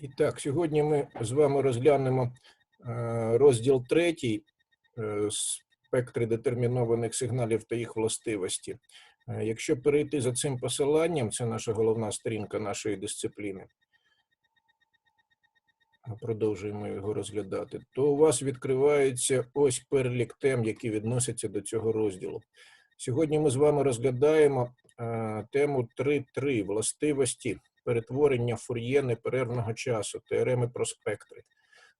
І так, сьогодні ми з вами розглянемо е, розділ третій е, спектри детермінованих сигналів та їх властивості. Е, Якщо перейти за цим посиланням, це наша головна сторінка нашої дисципліни. Продовжуємо його розглядати, то у вас відкривається ось перелік тем, які відносяться до цього розділу. Сьогодні ми з вами розглядаємо тему 3.3 властивості перетворення фур'є неперервного часу, теореми про спектри.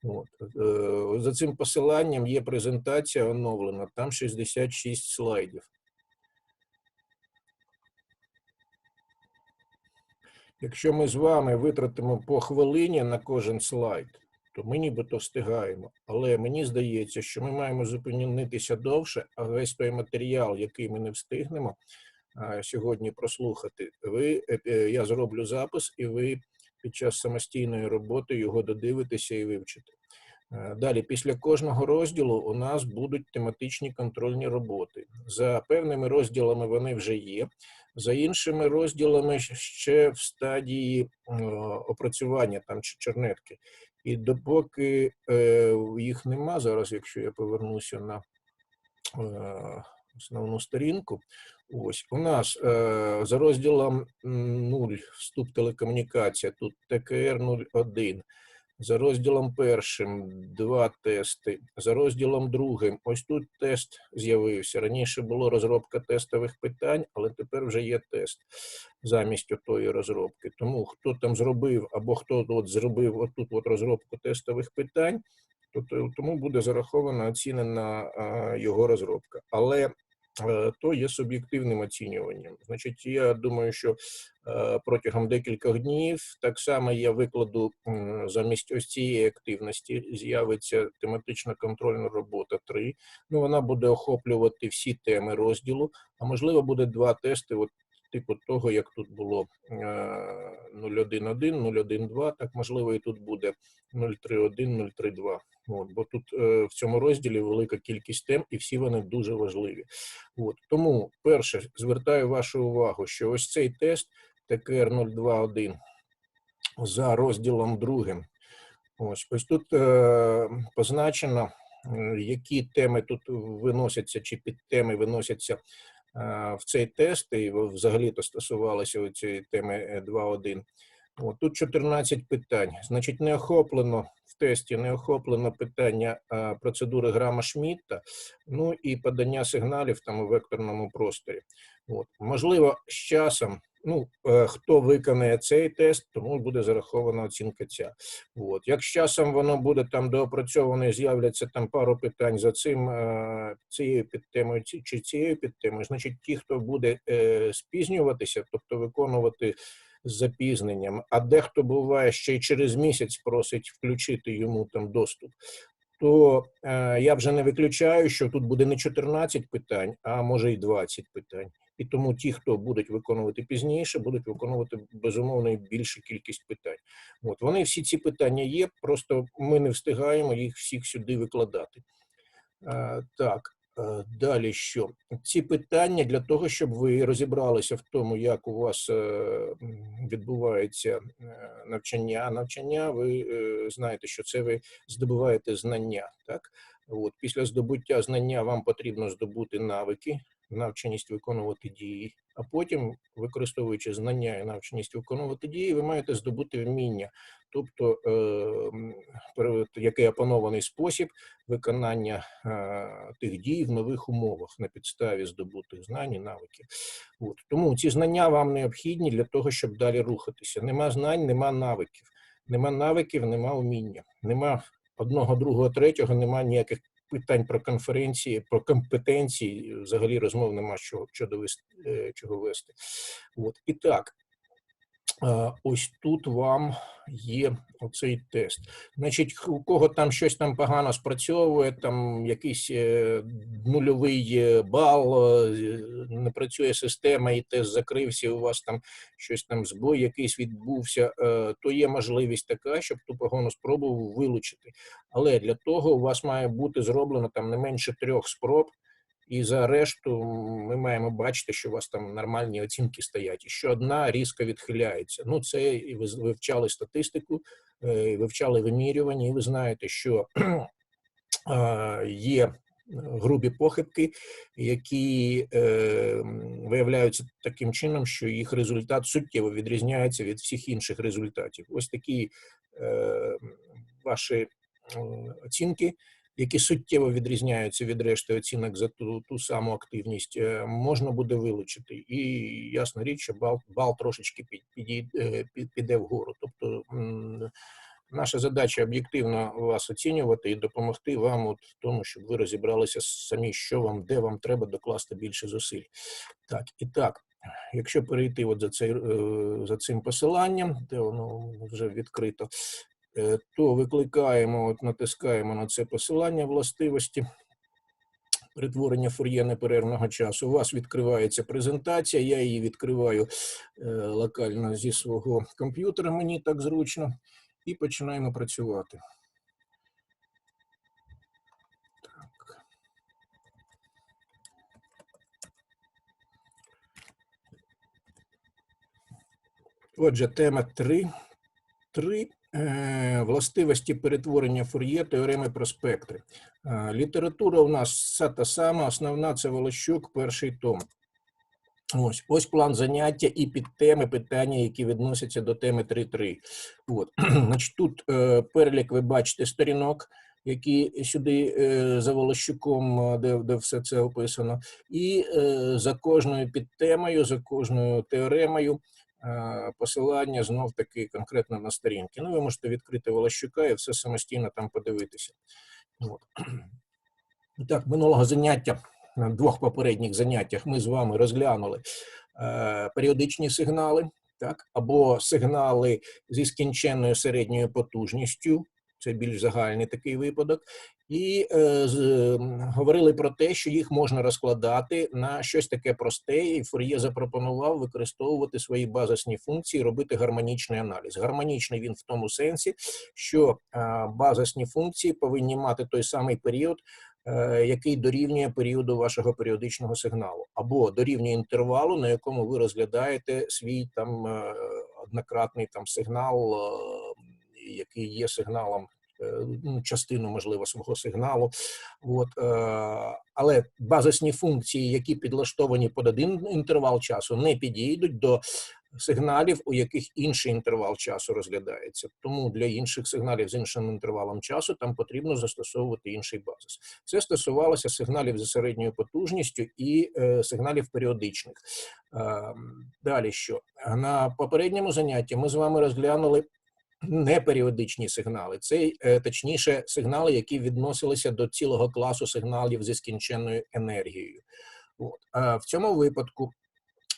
От. е, За цим посиланням є презентація оновлена, там 66 слайдів. Якщо ми з вами витратимо по хвилині на кожен слайд, то ми нібито встигаємо. Але мені здається, що ми маємо зупинитися довше, а весь той матеріал, який ми не встигнемо сьогодні прослухати, ви, е, е, я зроблю запис, і ви під час самостійної роботи його додивитеся і вивчите. Е, Далі, після кожного розділу у нас будуть тематичні контрольні роботи. За певними розділами вони вже є. За іншими розділами ще в стадії опрацювання там чи чернетки. І допоки їх нема, зараз, якщо я повернуся на основну сторінку, ось у нас е, за розділом 0 вступ телекомунікація, тут ТКР 01. За розділом першим два тести. За розділом другим, ось тут тест з'явився. Раніше було розробка тестових питань, але тепер вже є тест замість отої розробки. Тому хто там зробив або хто от зробив отут от розробку тестових питань, то то- тому буде зарахована оцінена його розробка. Але то є суб'єктивним оцінюванням. Значить, я думаю, що е, протягом декількох днів так само я викладу замість ось цієї активності з'явиться тематична контрольна робота 3. Ну, вона буде охоплювати всі теми розділу, а можливо буде два тести, от типу того, як тут було е, 0.1.1, 0.1.2, так можливо і тут буде 0.3.1, 0.3.2. От, бо тут е, в цьому розділі велика кількість тем, і всі вони дуже важливі. От тому, перше, звертаю вашу увагу, що ось цей тест ТКР 021 за розділом другим. Ось ось тут е, позначено, е, які теми тут виносяться, чи підтеми виносяться е, в цей тест, і взагалі-то стосувалося цієї теми е, 2.1. От, тут 14 питань. Значить, не охоплено в тесті, не охоплено питання процедури грама Шмідта, ну і подання сигналів там у векторному просторі. От. Можливо, з часом, ну, е, хто виконає цей тест, тому буде зарахована оцінка ця. От. Як з часом воно буде там і з'являться там пару питань за цим, е, цією підтемою чи цією підтемою, значить, ті, хто буде е, спізнюватися, тобто виконувати з запізненням, а дехто буває ще й через місяць просить включити йому там доступ, то е, я вже не виключаю, що тут буде не 14 питань, а може й 20 питань. І тому ті, хто будуть виконувати пізніше, будуть виконувати безумовно і більшу кількість питань. От вони всі ці питання є, просто ми не встигаємо їх всіх сюди викладати. Е, так, далі що? Ці питання для того, щоб ви розібралися в тому, як у вас е, відбувається е, навчання. Навчання, ви е, знаєте, що це ви здобуваєте знання. Так, от після здобуття знання вам потрібно здобути навики, навченість виконувати дії. А потім, використовуючи знання і навченість виконувати дії, ви маєте здобути вміння, тобто е, який опанований спосіб виконання е, тих дій в нових умовах на підставі здобутих знань і навиків. От. Тому ці знання вам необхідні для того, щоб далі рухатися. Нема знань, нема навиків. Нема навиків, нема уміння. Нема одного, другого, третього, нема ніяких питань про конференції, про компетенції. Взагалі розмов нема що, що довести, е, чого вести. От. І так, ось тут вам є оцей тест. Значить, у кого там щось там погано спрацьовує, там якийсь е, нульовий е, бал, е, не працює система, і тест закрився, у вас там щось там збой якийсь відбувся, е, то є можливість така, щоб ту погану спробу вилучити. Але для того у вас має бути зроблено там не менше трьох спроб, і за решту ми маємо бачити, що у вас там нормальні оцінки стоять, і що одна різко відхиляється. Ну, це і ви вивчали статистику, е, вивчали вимірювання, і ви знаєте, що є грубі похибки, які е, виявляються таким чином, що їх результат суттєво відрізняється від всіх інших результатів. Ось такі е, ваші оцінки, які суттєво відрізняються від решти оцінок за ту, ту саму активність, е, можна буде вилучити. І ясна річ, що бал, бал трошечки під, підій- е, під, піде вгору. Тобто наша задача об'єктивно вас оцінювати і допомогти вам от в тому, щоб ви розібралися самі, що вам, де вам треба докласти більше зусиль. Так, і так, якщо перейти от за, цей, е, за цим посиланням, де воно вже відкрито, то викликаємо, от натискаємо на це посилання властивості. Перетворення фур'є неперервного часу. У вас відкривається презентація, я її відкриваю е, локально зі свого комп'ютера, мені так зручно, і починаємо працювати. Отже, тема 3. 3. Е, властивості перетворення фур'є, теореми про спектри. Е, література у нас вся та сама, основна це Волощук, перший том. Ось, ось план заняття і підтеми питання, які відносяться до теми 3.3. От. Значить, тут е, перелік ви бачите сторінок, які сюди за Волощуком, де, де все це описано. І за кожною підтемою, за кожною теоремою посилання знов таки конкретно на сторінки. Ну, ви можете відкрити Волощука і все самостійно там подивитися. От. Так, минулого заняття, на двох попередніх заняттях ми з вами розглянули е, періодичні сигнали, так, або сигнали зі скінченною середньою потужністю, це більш загальний такий випадок, і е, з, м, говорили про те, що їх можна розкладати на щось таке просте, і Фур'є запропонував використовувати свої базисні функції, робити гармонічний аналіз. Гармонічний він в тому сенсі, що е, базисні функції повинні мати той самий період, е, який дорівнює періоду вашого періодичного сигналу, або дорівнює інтервалу, на якому ви розглядаєте свій там е, однократний там сигнал, е, який є сигналом. Е, ну, Частину, можливо, свого сигналу, от е, але базисні функції, які підлаштовані під один інтервал часу, не підійдуть до сигналів, у яких інший інтервал часу розглядається. Тому для інших сигналів з іншим інтервалом часу там потрібно застосовувати інший базис. Це стосувалося сигналів за середньою потужністю і е, сигналів періодичних. Е, далі що на попередньому занятті ми з вами розглянули. Неперіодичні сигнали, це е, точніше сигнали, які відносилися до цілого класу сигналів зі скінченною енергією. От. А в цьому випадку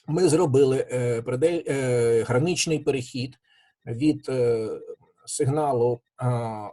ми зробили е, е, граничний перехід від сигналу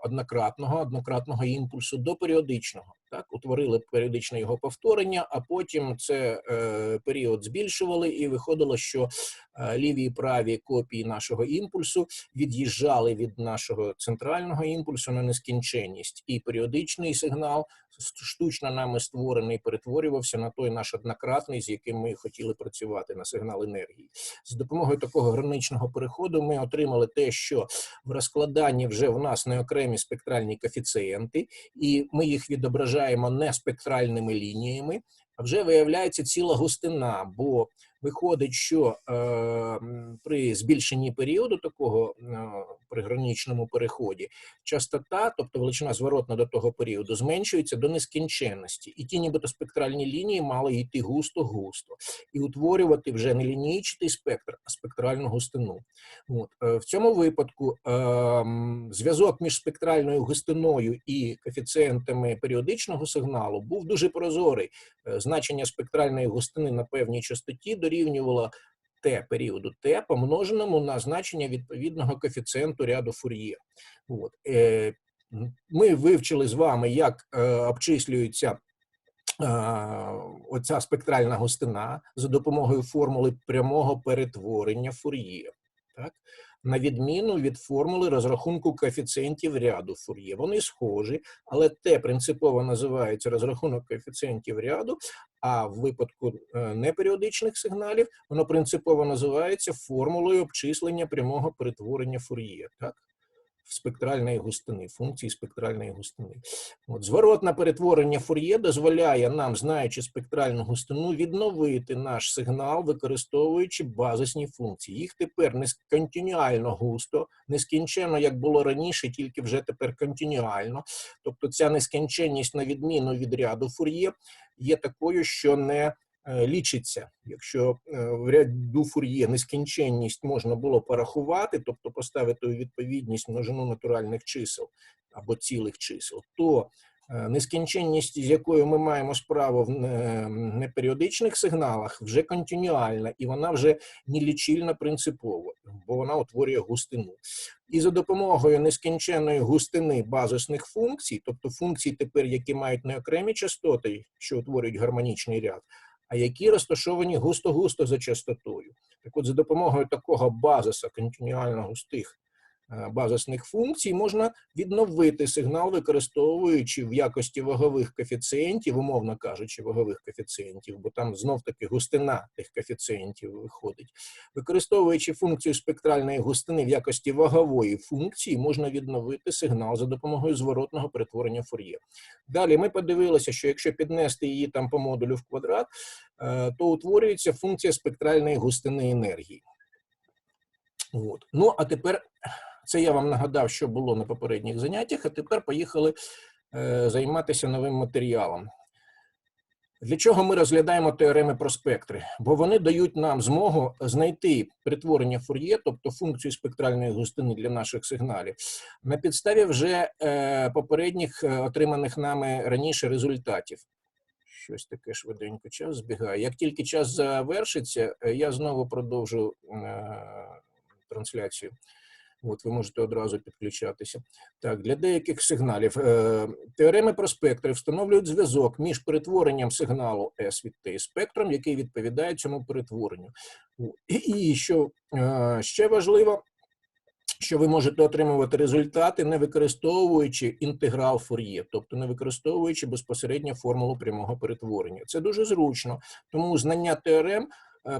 однократного, однократного імпульсу до періодичного. Так, утворили періодичне його повторення, а потім це е, період збільшували, і виходило, що е, ліві і праві копії нашого імпульсу від'їжджали від нашого центрального імпульсу на нескінченність, і періодичний сигнал штучно нами створений перетворювався на той наш однократний, з яким ми хотіли працювати на сигнал енергії. З допомогою такого граничного переходу ми отримали те, що в розкладанні вже в нас не окремі спектральні коефіцієнти, і ми їх відображаємо не спектральними лініями, а вже виявляється ціла густина, бо виходить, що е, при збільшенні періоду такого е, при граничному переході частота, тобто величина зворотна до того періоду, зменшується до нескінченності, і ті нібито спектральні лінії мали йти густо-густо і утворювати вже не лінійчатий спектр, а спектральну густину. От е, в цьому випадку е, зв'язок між спектральною густиною і коефіцієнтами періодичного сигналу був дуже прозорий. Е, Значення спектральної густини на певній частоті дорівнювало Т періоду Т помноженому на значення відповідного коефіцієнту ряду Фур'є. От. Е, Ми вивчили з вами, як е, обчислюється оця спектральна густина за допомогою формули прямого перетворення Фур'є. так? На відміну від формули розрахунку коефіцієнтів ряду Фур'є. Вони схожі, але те принципово називається розрахунок коефіцієнтів ряду, а в випадку е, неперіодичних сигналів воно принципово називається формулою обчислення прямого перетворення Фур'є. Так? Спектральної густини, функції спектральної густини. От, зворотне перетворення Фур'є дозволяє нам, знаючи спектральну густину, відновити наш сигнал, використовуючи базисні функції. Їх тепер не континуально густо, нескінченно, як було раніше, тільки вже тепер континуально. Тобто ця нескінченність, на відміну від ряду Фур'є, є такою, що не лічиться. Якщо е, в ряду фур'є нескінченність можна було порахувати, тобто поставити у відповідність множину натуральних чисел або цілих чисел, то е, нескінченність, з якою ми маємо справу в неперіодичних сигналах, вже континуальна, і вона вже не лічильна принципово, бо вона утворює густину. І за допомогою нескінченної густини базисних функцій, тобто функцій тепер, які мають не окремі частоти, що утворюють гармонічний ряд, а які розташовані густо-густо за частотою. Так от, за допомогою такого базиса континуально густих базисних функцій, можна відновити сигнал, використовуючи в якості вагових коефіцієнтів, умовно кажучи, вагових коефіцієнтів, бо там знов-таки густина тих коефіцієнтів виходить. Використовуючи функцію спектральної густини в якості вагової функції, можна відновити сигнал за допомогою зворотного перетворення фур'є. Далі ми подивилися, що якщо піднести її там по модулю в квадрат, е, то утворюється функція спектральної густини енергії. От. Ну, а тепер це я вам нагадав, що було на попередніх заняттях, а тепер поїхали е, займатися новим матеріалом. Для чого ми розглядаємо теореми про спектри? Бо вони дають нам змогу знайти перетворення фур'є, тобто функцію спектральної густини для наших сигналів, на підставі вже е, попередніх е, отриманих нами раніше результатів. Щось таке швиденько час збігає. Як тільки час завершиться, я знову продовжу трансляцію. От ви можете одразу підключатися. Так, для деяких сигналів е, теореми про спектри встановлюють зв'язок між перетворенням сигналу S від T спектром, який відповідає цьому перетворенню. І що е, ще важливо, що ви можете отримувати результати, не використовуючи інтеграл Фур'є, тобто не використовуючи безпосередньо формулу прямого перетворення. Це дуже зручно, тому знання теорем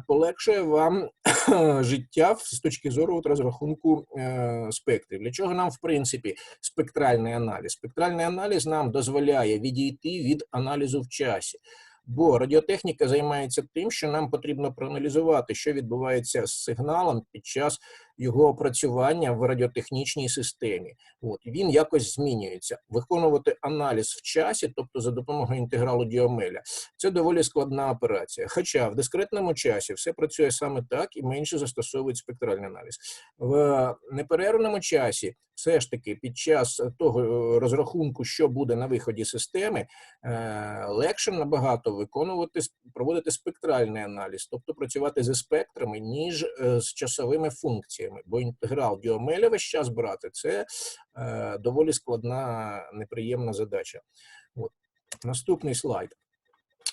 полегшує вам життя з точки зору от розрахунку е, спектрів. Для чого нам, в принципі, спектральний аналіз? Спектральний аналіз нам дозволяє відійти від аналізу в часі. Бо радіотехніка займається тим, що нам потрібно проаналізувати, що відбувається з сигналом під час його опрацювання в радіотехнічній системі. От він якось змінюється. Виконувати аналіз в часі, тобто за допомогою інтегралу Діомеля, це доволі складна операція. Хоча в дискретному часі все працює саме так і менше застосовують спектральний аналіз. В неперервному часі, все ж таки, під час того е, розрахунку, що буде на виході системи, е, легше набагато виконувати проводити спектральний аналіз, тобто працювати зі спектрами, ніж е, з часовими функціями бо інтеграл Діомеля весь час брати це е, доволі складна, неприємна задача. От. Наступний слайд.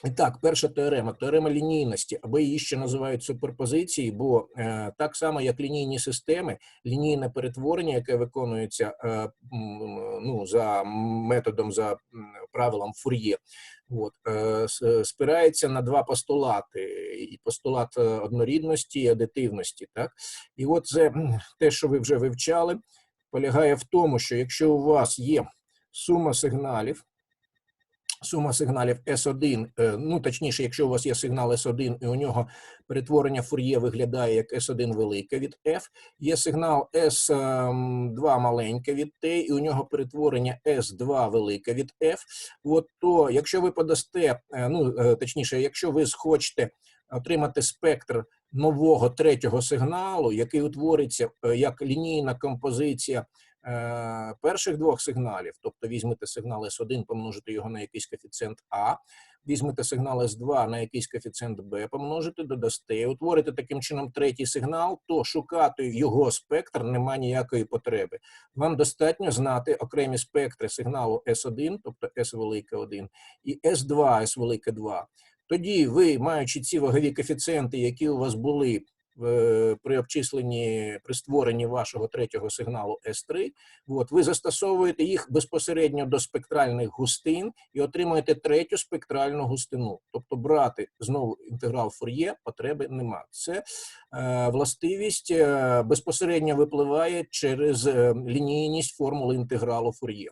І так, перша теорема теорема лінійності, або її ще називають суперпозиції, бо е, так само, як лінійні системи, лінійне перетворення, яке виконується е, ну, за методом, за правилом фур'є, от, е, спирається на два постулати: і постулат е, однорідності і адитивності. Так? І от це те, що ви вже вивчали, полягає в тому, що якщо у вас є сума сигналів сума сигналів S1, е, ну точніше, якщо у вас є сигнал S1 і у нього перетворення фур'є виглядає як S1 велике від F, є сигнал S2 маленьке від T, і у нього перетворення S2 велике від F, от то якщо ви подасте, е, ну е, точніше, якщо ви схочете отримати спектр нового третього сигналу, який утвориться як лінійна композиція перших двох сигналів, тобто візьмете сигнал S1, помножите його на якийсь коефіцієнт А, візьмете сигнал S2 на якийсь коефіцієнт Б, помножите, додасте, утворите таким чином третій сигнал, то шукати його спектр немає ніякої потреби. Вам достатньо знати окремі спектри сигналу S1, тобто S велике 1, і S2, S велике 2. Тоді ви, маючи ці вагові коефіцієнти, які у вас були при обчисленні, при створенні вашого третього сигналу S3, от, ви застосовуєте їх безпосередньо до спектральних густин і отримуєте третю спектральну густину. Тобто брати знову інтеграл Фур'є потреби нема. Це е, властивість е, безпосередньо випливає через е, лінійність формули інтегралу Фур'є.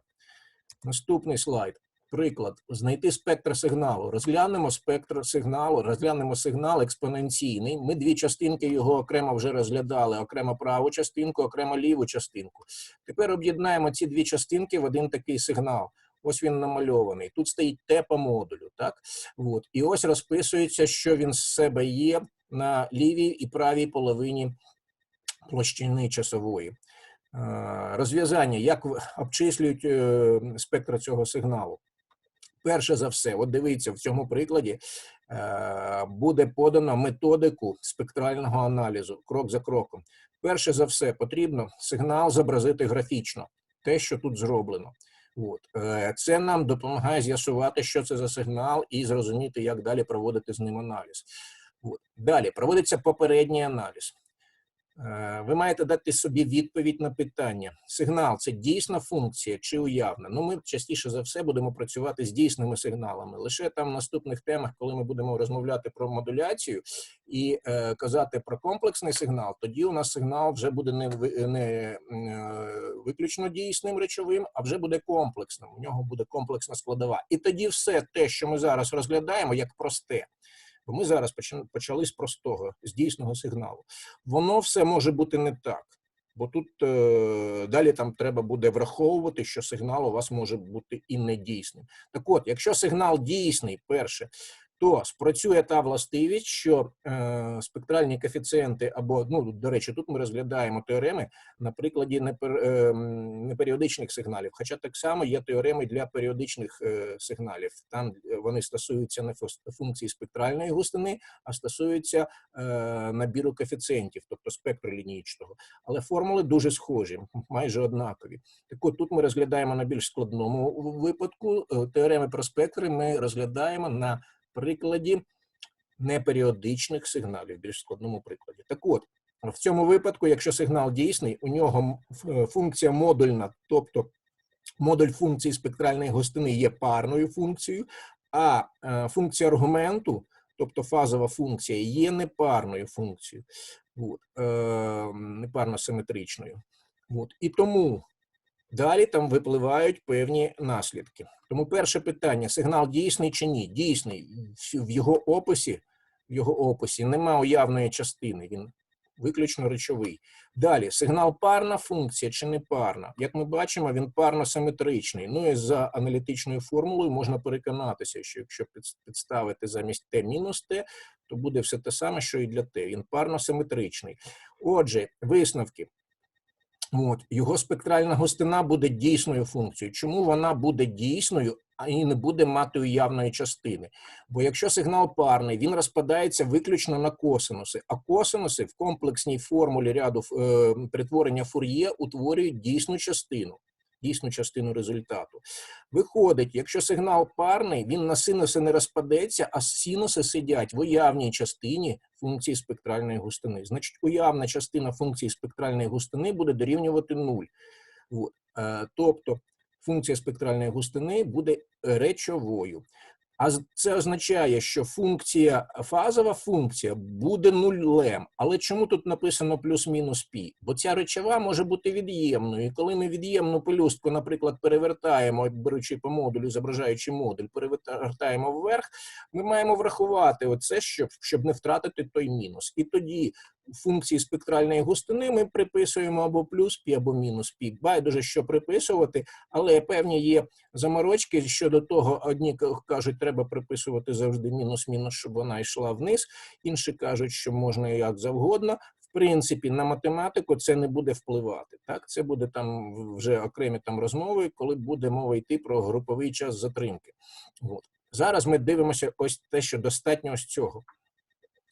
Наступний слайд. Приклад, знайти спектр сигналу. Розглянемо спектр сигналу, розглянемо сигнал експоненційний. Ми дві частинки його окремо вже розглядали: окремо праву частинку, окремо ліву частинку. Тепер об'єднаємо ці дві частинки в один такий сигнал. Ось він намальований. Тут стоїть Т по модулю. Так? От. І ось розписується, що він з себе є на лівій і правій половині площини часової. Е, Розв'язання, як обчислюють е, спектр цього сигналу. Перше за все, от дивіться, в цьому прикладі е, буде подано методику спектрального аналізу крок за кроком. Перше за все, потрібно сигнал зобразити графічно, те, що тут зроблено. От. Е, Це нам допомагає з'ясувати, що це за сигнал, і зрозуміти, як далі проводити з ним аналіз. От. Далі проводиться попередній аналіз. Е, Ви маєте дати собі відповідь на питання: сигнал це дійсна функція чи уявна? Ну, ми частіше за все будемо працювати з дійсними сигналами. Лише там в наступних темах, коли ми будемо розмовляти про модуляцію і е, казати про комплексний сигнал, тоді у нас сигнал вже буде не, не е, виключно дійсним речовим, а вже буде комплексним. У нього буде комплексна складова. І тоді все те, що ми зараз розглядаємо, як просте. Бо ми зараз почали з простого, з дійсного сигналу воно все може бути не так. Бо тут е, далі там треба буде враховувати, що сигнал у вас може бути і недійсним. Так от, якщо сигнал дійсний, перше, то спрацює та властивість, що е, спектральні коефіцієнти, або, ну, до речі, тут ми розглядаємо теореми на прикладі непер, е, неперіодичних сигналів. Хоча так само є теореми для періодичних е, сигналів. Там е, вони стосуються не функції спектральної густини, а стосуються е, набіру коефіцієнтів, тобто спектру лінійчного. Але формули дуже схожі, майже однакові. Так от тут ми розглядаємо на більш складному випадку. Е, Теореми про спектри ми розглядаємо на прикладі неперіодичних сигналів, більш складному прикладі. Так от, в цьому випадку, якщо сигнал дійсний, у нього е, функція модульна, тобто модуль функції спектральної густини є парною функцією, а е, функція аргументу, тобто фазова функція, є непарною функцією, е, непарно-симетричною. І тому далі там випливають певні наслідки. Тому перше питання: сигнал дійсний чи ні? Дійсний. В його описі, в його описі нема уявної частини, він виключно речовий. Далі, сигнал парна функція чи не парна? Як ми бачимо, він парно-симетричний. Ну і за аналітичною формулою можна переконатися, що якщо підставити замість Т мінус Т, то буде все те саме, що і для Т. Він парно-симетричний. Отже, висновки. От, його спектральна густина буде дійсною функцією. Чому вона буде дійсною, а і не буде мати уявної частини? Бо якщо сигнал парний, він розпадається виключно на косинуси, а косинуси в комплексній формулі ряду е, притворення Фур'є утворюють дійсну частину. Дійсну частину результату. Виходить, якщо сигнал парний, він на синуси не розпадеться, а синуси сидять в уявній частині функції спектральної густини. Значить, уявна частина функції спектральної густини буде дорівнювати нуль. Е, Тобто функція спектральної густини буде речовою. А це означає, що функція, фазова функція буде нулем. Але чому тут написано плюс-мінус пі? Бо ця речова може бути від'ємною. І коли ми від'ємну пелюстку, наприклад, перевертаємо, беручи по модулю, зображаючи модуль, перевертаємо вверх, ми маємо врахувати оце, щоб, щоб не втратити той мінус. І тоді функції спектральної густини ми приписуємо або плюс пі, або мінус пі. Байдуже, що приписувати, але певні є заморочки щодо того. Одні кажуть, треба приписувати завжди мінус-мінус, щоб вона йшла вниз. Інші кажуть, що можна як завгодно. В принципі, на математику це не буде впливати. Так, це буде там вже окремі там розмови, коли буде мова йти про груповий час затримки. От. Зараз ми дивимося ось те, що достатньо ось цього.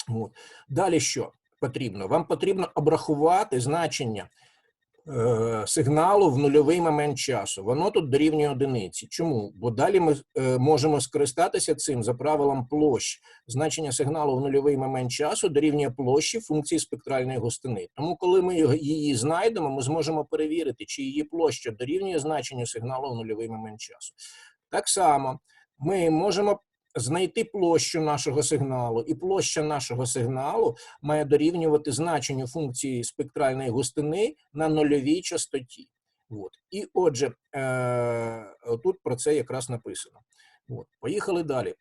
От. Далі що потрібно? Вам потрібно обрахувати значення е, сигналу в нульовий момент часу. Воно тут дорівнює одиниці. Чому? Бо далі ми е, можемо скористатися цим за правилом площ. Значення сигналу в нульовий момент часу дорівнює площі функції спектральної густини. Тому, коли ми її знайдемо, ми зможемо перевірити, чи її площа дорівнює значенню сигналу в нульовий момент часу. Так само ми можемо знайти площу нашого сигналу, і площа нашого сигналу має дорівнювати значенню функції спектральної густини на нульовій частоті. От. І отже, е, тут про це якраз написано. От. Поїхали далі.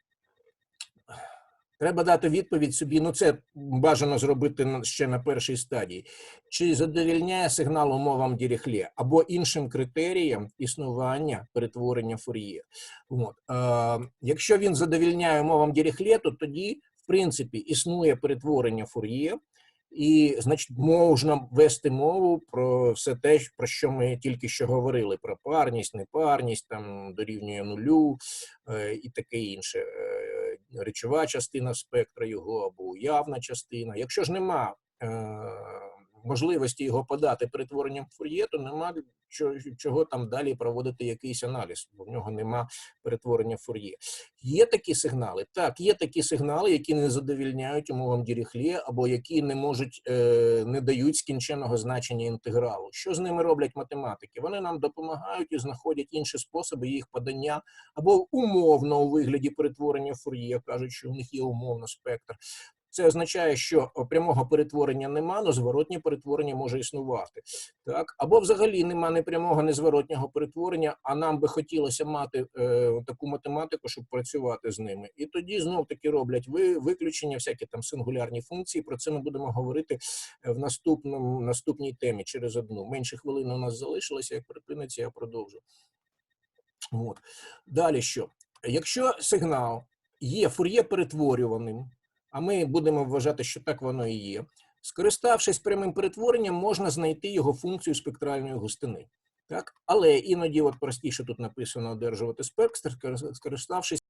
Треба дати відповідь собі. Ну, це бажано зробити ще на першій стадії. Чи задовільняє сигнал умовам Діріхлє або іншим критеріям існування перетворення Фур'є? От. Е, якщо він задовільняє умовам Діріхлє, то тоді, в принципі, існує перетворення Фур'є, і, значить, можна вести мову про все те, про що ми тільки що говорили: про парність, непарність, там дорівнює нулю е, і таке інше. Речова частина спектра його або уявна частина. Якщо ж нема е, можливості його подати перетворенням Фур'є, то нема чого, чого там далі проводити якийсь аналіз, бо в нього нема перетворення Фур'є. Є такі сигнали? Так, є такі сигнали, які не задовільняють умовам Діріхлє, або які не можуть, е, не дають скінченого значення інтегралу. Що з ними роблять математики? Вони нам допомагають і знаходять інші способи їх подання, або умовно у вигляді перетворення Фур'є, кажуть, що у них є умовно спектр. Це означає, що прямого перетворення нема, але зворотнє перетворення може існувати. Так? Або взагалі нема ні прямого, ні зворотнього перетворення, а нам би хотілося мати е, таку математику, щоб працювати з ними. І тоді знов таки роблять ви, виключення, всякі там сингулярні функції. Про це ми будемо говорити в наступному наступній темі через одну. Менше хвилини у нас залишилося, як припиниться, я продовжу. От. Далі що? Якщо сигнал є фур'є перетворюваним, а ми будемо вважати, що так воно і є. Скориставшись прямим перетворенням, можна знайти його функцію спектральної густини. Так? Але іноді, от простіше тут написано одержувати спектр, скориставшись